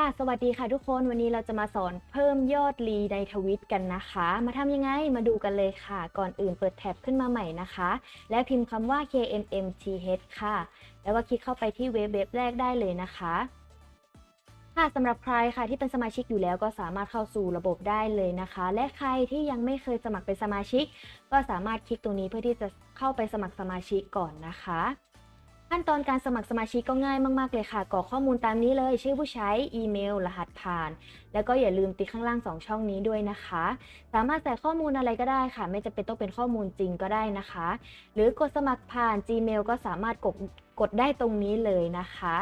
ค่ะ สวัสดีค่ะทุกคน วันนี้เราจะมาสอนเพิ่มยอดรีในทวิตกันนะคะ มาทำยังไง มาดูกันเลยค่ะ ก่อนอื่นเปิดแท็บขึ้นมาใหม่นะคะ และพิมพ์คำว่า KMMTH ค่ะ แล้วก็คลิกเข้าไปที่เว็บเว็บแรกได้เลยนะคะค่ะสำหรับใครค่ะที่เป็นสมาชิกอยู่แล้วก็สามารถเข้าสู่ระบบได้เลยนะคะ และใครที่ยังไม่เคยสมัครเป็นสมาชิก ก็สามารถคลิกตรงนี้เพื่อที่จะเข้าไปสมัครสมาชิกก่อนนะคะ ขั้นตอนการสมัครสมาชิกก็ง่ายมากๆเลยค่ะกรอกข้อมูลตามนี้เลย ชื่อผู้ใช้อีเมล รหัสผ่าน แล้วก็อย่าลืมติข้างล่าง 2 ช่องนี้ด้วยนะคะ สามารถใส่ข้อมูลอะไรก็ได้ค่ะ ไม่จำเป็นต้องเป็นข้อมูลจริงก็ได้นะคะ หรือกดสมัครผ่าน Gmail ก็สามารถกดกดได้ตรงนี้เลยนะคะ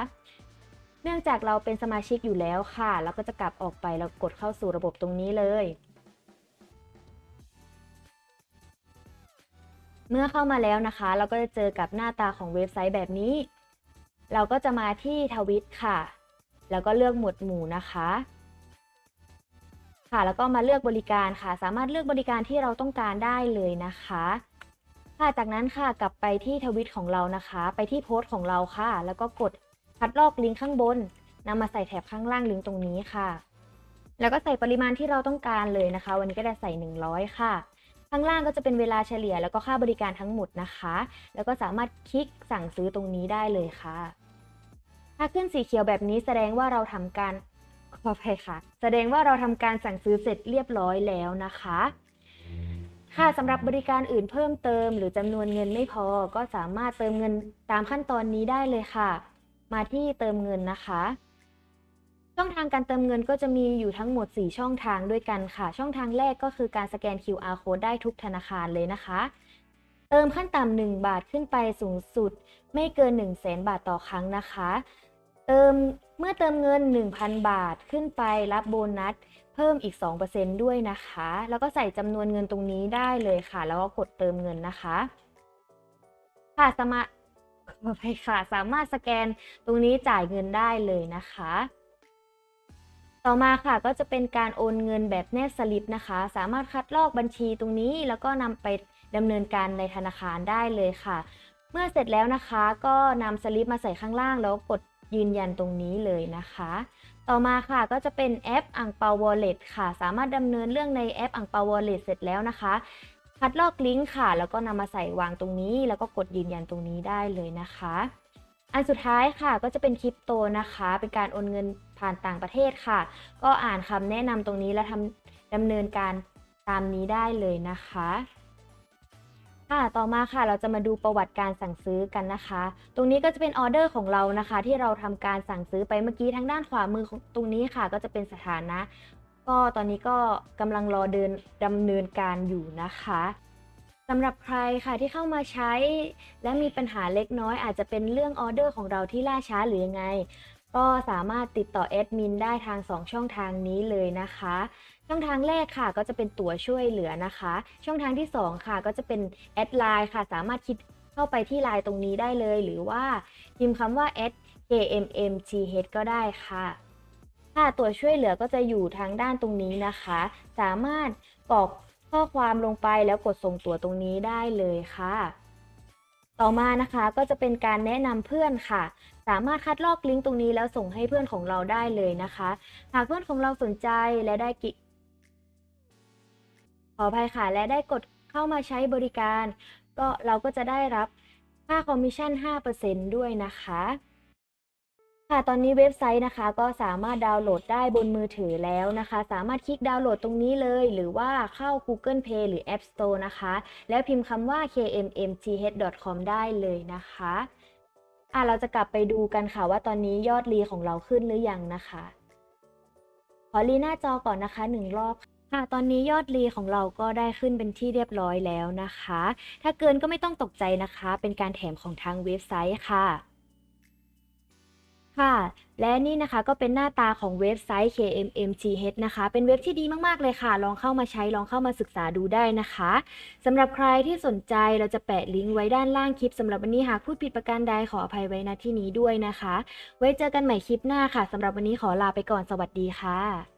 เนื่องจากเราเป็นสมาชิกอยู่แล้วค่ะ เราก็จะกลับออกไปแล้วกดเข้าสู่ระบบตรงนี้เลย เมื่อเข้ามาแล้วนะคะ เราก็จะเจอกับหน้าตาของเว็บไซต์แบบนี้ เราก็จะมาที่ทวิตค่ะ แล้วก็เลือกหมวดหมู่นะคะ ค่ะแล้วก็มาเลือกบริการค่ะ สามารถเลือกบริการที่เราต้องการได้เลยนะคะค่ะจากนั้นค่ะกลับไปที่ทวิตของเรานะคะ ไปที่โพสต์ของเราค่ะ แล้วก็กดคัดลอกลิงก์ข้างบนนำมาใส่แถบข้างล่างลิงก์ตรงนี้ค่ะ แล้วก็ใส่ปริมาณที่เราต้องการเลยนะคะ วันนี้ก็จะใส่ 100 ค่ะ ข้างล่างก็จะเป็นเวลาเฉลี่ยแล้วก็ค่าบริการทั้งหมดนะคะ แล้วก็สามารถคลิกสั่งซื้อตรงนี้ได้เลยค่ะ ถ้าขึ้นสีเขียวแบบนี้แสดงว่าเราทำการขออภัยค่ะ แสดงว่าเราทำการสั่งซื้อเสร็จเรียบร้อยแล้วนะคะค่ะสำหรับบริการอื่นเพิ่มเติม หรือจำนวนเงินไม่พอก็สามารถเติมเงินตามขั้นตอนนี้ได้เลยค่ะ มาที่เติมเงินนะคะ ช่องทางการเติมเงินก็จะมีอยู่ทั้งหมด 4 ช่องทางด้วยกันค่ะ ช่องทางแรกก็คือการสแกน QR code ได้ทุกธนาคารเลยนะคะ เติมขั้นต่ำ1บาทขึ้นไปสูงสุด ไม่เกิน 1 0 0 0 0แบาทต่อครั้งนะคะ เติมเมื่อเติมเงิน 1,000 บาทขึ้นไปรับโบนัสเพิ่มอีก 2%ด้วยนะคะ แล้วก็ใส่จำนวนเงินตรงนี้ได้เลยค่ะ แล้วก็กดเติมเงินนะคะ ค่ะสมาขออภัยค่ะสามารถสแกนตรงนี้จ่ายเงินได้เลยนะคะ ต่อมาค่ะก็จะเป็นการโอนเงินแบบแนบสลิปนะคะ สามารถคัดลอกบัญชีตรงนี้ แล้วก็นำไปดำเนินการในธนาคารได้เลยค่ะ เมื่อเสร็จแล้วนะคะก็นำสลิปมาใส่ข้างล่าง แล้วกดยืนยันตรงนี้เลยนะคะ ต่อมาค่ะก็จะเป็นแอปอังเปาวอลเล็ตค่ะ สามารถดำเนินเรื่องในแอปอังเปาวอลเล็ตเสร็จแล้วนะคะคัดลอกลิงก์ค่ะ แล้วก็นำมาใส่วางตรงนี้ แล้วก็กดยืนยันตรงนี้ได้เลยนะคะ อันสุดท้ายค่ะก็จะเป็นคริปโตนะคะ เป็นการโอนเงินผ่านต่างประเทศค่ะ ก็อ่านคำแนะนำตรงนี้แล้วทำดำเนินการตามนี้ได้เลยนะคะค่ะต่อมาค่ะเราจะมาดูประวัติการสั่งซื้อกันนะคะ ตรงนี้ก็จะเป็นออเดอร์ของเรานะคะ ที่เราทำการสั่งซื้อไปเมื่อกี้ทางด้านขวามือของตรงนี้ค่ะ ก็จะเป็นสถานะ ก็ตอนนี้ก็กำลังรอเดินดำเนินการอยู่นะคะำหรับใครค่ะที่เข้ามาใช้ และมีปัญหาเล็กน้อย อาจจะเป็นเรื่องออเดอร์ของเราที่ล่าช้าหรือยังไง ก็สามารถติดต่อแอดมินได้ทาง 2 ช่องทางนี้เลยนะคะ ช่องทางแรกค่ะก็จะเป็นตัวช่วยเหลือนะคะ ช่องทางที่ 2 ค่ะก็จะเป็นแอดไลน์ค่ะ สามารถคิดเข้าไปที่ไลน์ตรงนี้ได้เลย หรือว่าพิมพ์คำว่า @kmmth ก็ได้ค่ะค่ะตัวช่วยเหลือก็จะอยู่ทางด้านตรงนี้นะคะ สามารถกรอก ข้อความลงไปแล้วกดส่งตั๋วตรงนี้ได้เลยค่ะ ต่อมานะคะก็จะเป็นการแนะนำเพื่อนค่ะ สามารถคัดลอกลิงก์ตรงนี้แล้วส่งให้เพื่อนของเราได้เลยนะคะ หากเพื่อนของเราสนใจและได้กิขออภัยค่ะ และได้กดเข้ามาใช้บริการ ก็เราก็จะได้รับค่าคอมมิชชั่น 5%ด้วยนะคะ ค่ะตอนนี้เว็บไซต์นะคะก็สามารถดาวน์โหลดได้บนมือถือแล้วนะคะ สามารถคลิกดาวน์โหลดตรงนี้เลย หรือว่าเข้า Google Play หรือ App Store นะคะ แล้วพิมพ์คำว่า kmmth.com ได้เลยนะคะอะเราจะกลับไปดูกันค่ะว่าตอนนี้ยอดรีของเราขึ้นหรือยังนะคะ ขอรีหน้าจอก่อนนะคะหนึ่งรอบค่ะ ตอนนี้ยอดรีของเราก็ได้ขึ้นเป็นที่เรียบร้อยแล้วนะคะ ถ้าเกินก็ไม่ต้องตกใจนะคะ เป็นการแถมของทางเว็บไซต์ค่ะ ค่ะ และนี่นะคะก็เป็นหน้าตาของเว็บไซต์ KMMGH นะคะ เป็นเว็บที่ดีมาก ๆ เลยค่ะ ลองเข้ามาใช้ ลองเข้ามาศึกษาดูได้นะคะสำหรับใครที่สนใจเราจะแปะลิงก์ไว้ด้านล่างคลิปสำหรับวันนี้หากพูดผิดประการใดขออภัยไว้ณที่นี้ด้วยนะคะ ไว้เจอกันใหม่คลิปหน้าค่ะสำหรับวันนี้ขอลาไปก่อนสวัสดีค่ะ